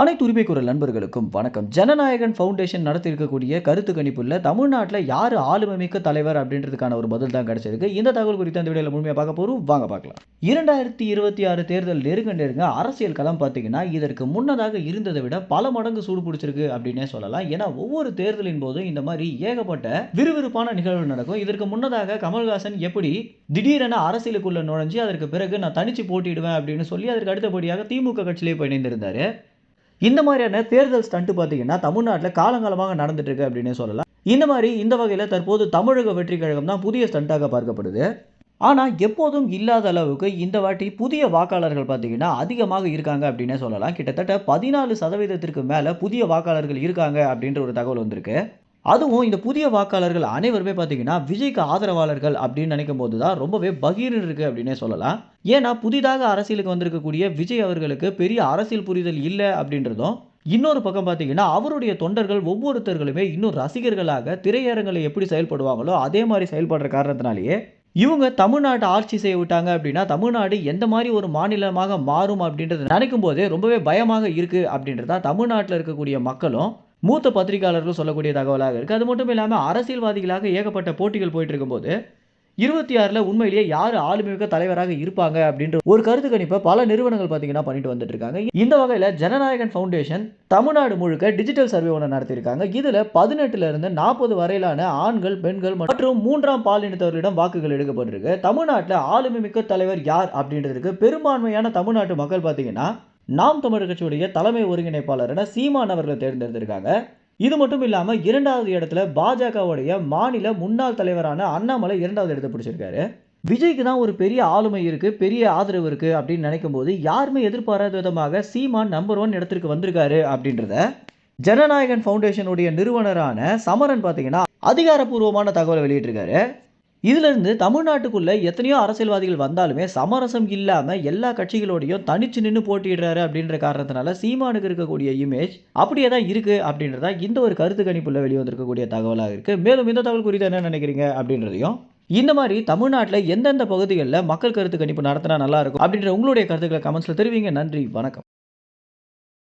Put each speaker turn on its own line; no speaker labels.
அனைத்து உரிமை குரல் நண்பர்களுக்கும் வணக்கம். ஜனநாயகன் ஃபவுண்டேஷன் நடத்தியிருக்கக்கூடிய கருத்து கணிப்புல தமிழ்நாட்டில் யார் ஆளுமைமிக்க தலைவர் அப்படின்றதுக்கான ஒரு பதில் தான் கிடைச்சிருக்கு. இந்த தகவல் குறித்து அந்த வீடியோவில் முழுமையாக பார்க்க போகிறோம் வாங்க பார்க்கலாம். இரண்டாயிரத்தி இருபத்தி ஆறு தேர்தல் நெருங்க நெருங்க அரசியல் களம் பார்த்தீங்கன்னா இதற்கு முன்னதாக இருந்ததை விட பல மடங்கு சூடு பிடிச்சிருக்கு அப்படின்னே சொல்லலாம். ஏன்னா ஒவ்வொரு தேர்தலின் போதும் இந்த மாதிரி ஏகப்பட்ட விறுவிறுப்பான நிகழ்வு நடக்கும். இதற்கு முன்னதாக கமல்ஹாசன் எப்படி திடீரென அரசியலுக்குள்ள நுழைஞ்சு அதற்கு பிறகு நான் தனிச்சு போட்டிடுவேன் அப்படின்னு சொல்லி அதற்கு அடுத்தபடியாக திமுக கட்சியிலே போய் இணைந்திருந்தாரு. இந்த மாதிரியான தேர்தல் ஸ்டண்ட் பார்த்தீங்கன்னா தமிழ்நாட்டில் காலங்காலமாக நடந்துட்டு இருக்கு அப்படின்னு சொல்லலாம். இந்த மாதிரி இந்த வகையில் தற்போது தமிழக வெற்றி கழகம் தான் புதிய ஸ்டண்ட்டாக பார்க்கப்படுது. ஆனால் எப்போதும் இல்லாத அளவுக்கு இந்த வாட்டி புதிய வாக்காளர்கள் பார்த்தீங்கன்னா அதிகமாக இருக்காங்க அப்படின்னே சொல்லலாம். கிட்டத்தட்ட பதினாலு சதவீதத்திற்கு மேலே புதிய வாக்காளர்கள் இருக்காங்க அப்படின்ற ஒரு தகவல் வந்திருக்கு. அதுவும் இந்த புதிய வாக்காளர்கள் அனைவருமே பார்த்தீங்கன்னா விஜய்க்கு ஆதரவாளர்கள் அப்படின்னு நினைக்கும் போது தான் ரொம்பவே பகீர்னு இருக்குது அப்படின்னே சொல்லலாம். ஏன்னா புதிதாக அரசியலுக்கு வந்திருக்கக்கூடிய விஜய் அவர்களுக்கு பெரிய அரசியல் புரிதல் இல்லை அப்படின்றதும் இன்னொரு பக்கம் பார்த்தீங்கன்னா அவருடைய தொண்டர்கள் ஒவ்வொருத்தர்களுமே இன்னும் ரசிகர்களாக திரையரங்களை எப்படி செயல்படுவாங்களோ அதே மாதிரி செயல்படுற காரணத்தினாலேயே இவங்க தமிழ்நாட்டை ஆட்சி செய்ய விட்டாங்க அப்படின்னா தமிழ்நாடு எந்த மாதிரி ஒரு மாநிலமாக மாறும் அப்படின்றத நினைக்கும் போதே ரொம்பவே பயமாக இருக்குது அப்படின்றதான் தமிழ்நாட்டில் இருக்கக்கூடிய மக்களும் மூத்த பத்திரிகையாளர்கள் சொல்லக்கூடிய தகவலாக இருக்குது அது மட்டும் இல்லாமல் அரசியல்வாதிகளாக ஏகப்பட்ட போட்டிகள் போயிட்டு இருக்கும்போது இருபத்தி ஆறில் உண்மையிலேயே யார் ஆளுமிக்க தலைவராக இருப்பாங்க அப்படின்ற ஒரு கருத்து கணிப்பை பல நிறுவனங்கள் பார்த்தீங்கன்னா பண்ணிட்டு வந்துட்டு இருக்காங்க. இந்த வகையில் ஜனநாயகன் ஃபவுண்டேஷன் தமிழ்நாடு முழுக்க டிஜிட்டல் சர்வே ஒன்று நடத்தியிருக்காங்க. இதில் பதினெட்டுல இருந்து நாற்பது வரையிலான ஆண்கள் பெண்கள் மற்றும் மூன்றாம் பாலினத்தவர்களிடம் வாக்குகள் எடுக்கப்பட்டிருக்கு. தமிழ்நாட்டில் ஆளுமை மிக்க தலைவர் யார் அப்படின்றதுக்கு பெரும்பான்மையான தமிழ்நாட்டு மக்கள் பார்த்தீங்கன்னா நாம் தமிழர் கட்சியுடைய தலைமை ஒருங்கிணைப்பாளரான சீமான் அவர்களை தேர்ந்தெடுத்திருக்காங்க. இது மட்டும் இல்லாமல் இரண்டாவது இடத்துல பாஜகவுடைய மாநில முன்னாள் தலைவரான அண்ணாமலை இரண்டாவது இடத்தை பிடிச்சிருக்காரு. விஜய்க்கு தான் ஒரு பெரிய ஆளுமை இருக்கு பெரிய ஆதரவு இருக்கு அப்படின்னு நினைக்கும் போது யாருமே எதிர்பாராத விதமாக சீமான் நம்பர் ஒன் இடத்திற்கு வந்திருக்காரு அப்படின்றத ஜனநாயகன் ஃபவுண்டேஷனுடைய நிறுவனரான சமரன் பார்த்தீங்கன்னா அதிகாரப்பூர்வமான தகவலை வெளியிட்டிருக்காரு. இதுலேருந்து தமிழ்நாட்டுக்குள்ளே எத்தனையோ அரசியல்வாதிகள் வந்தாலுமே சமரசம் இல்லாமல் எல்லா கட்சிகளோடையும் தனிச்சு நின்று போட்டிடுறாரு அப்படின்ற காரணத்தினால சீமானுக்கு இருக்கக்கூடிய இமேஜ் அப்படியே தான் இருக்குது அப்படின்றதா இந்த ஒரு கருத்து கணிப்புல வெளிவந்திருக்கக்கூடிய தகவலாக இருக்குது மேலும் இந்த தகவல் குறித்து என்ன நினைக்கிறீங்க அப்படின்றதையும் இந்த மாதிரி தமிழ்நாட்டில் எந்தெந்த பகுதிகளில் மக்கள் கருத்து கணிப்பு நடத்தினா நல்லா இருக்கும் அப்படின்ற உங்களுடைய கருத்துக்களை கமெண்ட்ஸில் தெரிவிங்க. நன்றி. வணக்கம்.